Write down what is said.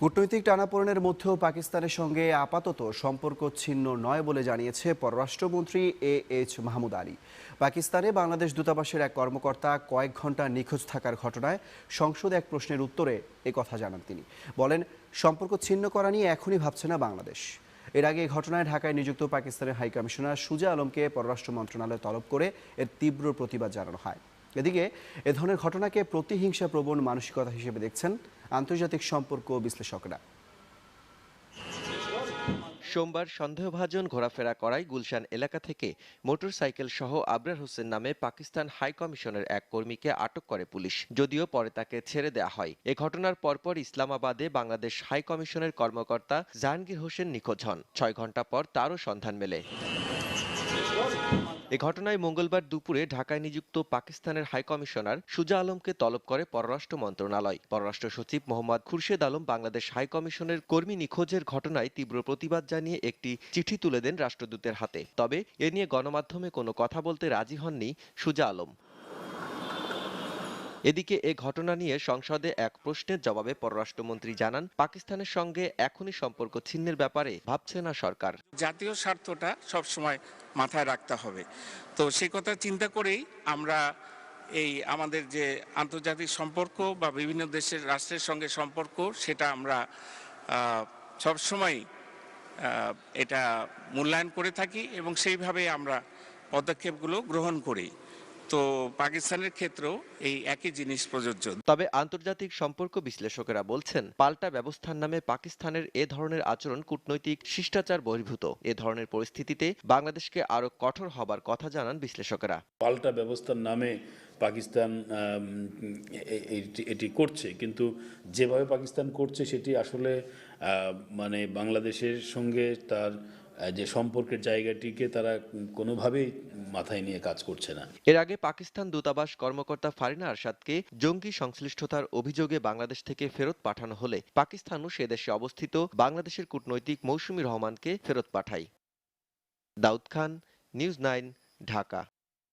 কূটনৈতিক টানাপোড়েনের মধ্যেও পাকিস্তানের সঙ্গে আপাতত সম্পর্ক ছিন্ন নয় বলে জানিয়েছে পররাষ্ট্রমন্ত্রী এ এইচ মাহমুদ আলী। পাকিস্তানে বাংলাদেশ দূতাবাসের এক কর্মকর্তা কয়েক ঘণ্টা নিখোঁজ থাকার ঘটনায় সংসদে এক প্রশ্নের উত্তরে কথা জানান তিনি। বলেন, সম্পর্ক ছিন্ন করা নিয়ে এখনই ভাবছে না বাংলাদেশ। এর আগে এই ঘটনায় ঢাকায় নিযুক্ত পাকিস্তানের হাইকমিশনার সুজা আলমকে পররাষ্ট্র মন্ত্রণালয় তলব করে এর তীব্র প্রতিবাদ জানানো হয়। এদিকে, এ ধরনের ঘটনাকে প্রতিহিংসা প্রবণ মানসিকতা হিসেবে দেখছেন আন্তর্জাতিক সম্পর্ক বিশ্লেষকরা। সোমবার সন্দেহভাজন ঘোরাফেরা করায় গুলশান এলাকা থেকে মোটরসাইকেল সহ আবরার হোসেন নামে পাকিস্তান হাই কমিশনের এক কর্মীকে আটক করে পুলিশ, যদিও পরে তাকে ছেড়ে দেয়া হয়। এ ঘটনার পরপর ইসলামাবাদে বাংলাদেশ হাই কমিশনের কর্মকর্তা জাহাঙ্গীর হোসেন নিখোঁজ হন। ছয় ঘণ্টা পর তারও সন্ধান মেলে। এ ঘটনায় মঙ্গলবার দুপুরে ঢাকায় নিযুক্ত পাকিস্তানের হাইকমিশনার সুজা আলমকে তলব করে পররাষ্ট্র মন্ত্রণালয়। পররাষ্ট্র সচিব মোহাম্মদ খুরশেদ আলম বাংলাদেশ হাইকমিশনের কর্মী নিখোঁজের ঘটনায় তীব্র প্রতিবাদ জানিয়ে একটি চিঠি তুলে দেন রাষ্ট্রদূতের হাতে। তবে এ নিয়ে গণমাধ্যমে কোনো কথা বলতে রাজি হননি সুজা আলম। এদিকে এ ঘটনা নিয়ে সংসদে এক প্রশ্নের জবাবে পররাষ্ট্রমন্ত্রী জানান, পাকিস্তানের সঙ্গে এখনই সম্পর্ক ছিন্নের ব্যাপারে ভাবছে না সরকার। জাতীয় স্বার্থটা সবসময় মাথায় রাখতে হবে। তো সেই কথা চিন্তা করেই আমরা এই আমাদের যে আন্তর্জাতিক সম্পর্ক বা বিভিন্ন দেশের রাষ্ট্রের সঙ্গে সম্পর্ক, সেটা আমরা সবসময় এটা মূল্যায়ন করে থাকি এবং সেইভাবে আমরা পদক্ষেপগুলো গ্রহণ করি। তো পাকিস্তানের ক্ষেত্রেও এই একই জিনিস প্রযোজ্য। তবে আন্তর্জাতিক সম্পর্ক বিশ্লেষকেরা বলছেন পাল্টা ব্যবস্থার নামে পাকিস্তানের এ ধরনের আচরণ কূটনৈতিক শিষ্টাচার বহির্ভূত। এ ধরনের পরিস্থিতিতে বাংলাদেশকে আরও কঠোর হবার কথা জানান বিশ্লেষকেরা। পাল্টা ব্যবস্থার নামে পাকিস্তান এটি করছে। কিন্তু যেভাবে পাকিস্তান করছে সেটি আসলে মানে বাংলাদেশের সঙ্গে তার যে সম্পর্কের জায়গাটিকে তারা কোনোভাবেই মাথায় নিয়ে কাজ করছে না। এর আগে পাকিস্তান দূতাবাস কর্মকর্তা ফারিনা আরশাদকে জঙ্গি সংশ্লিষ্টতার অভিযোগে বাংলাদেশ থেকে ফেরত পাঠানো হলে পাকিস্তানও সে দেশে অবস্থিত বাংলাদেশের কূটনৈতিক মৌসুমী রহমানকে ফেরত পাঠায়। Daud Khan, news nine, Dhaka.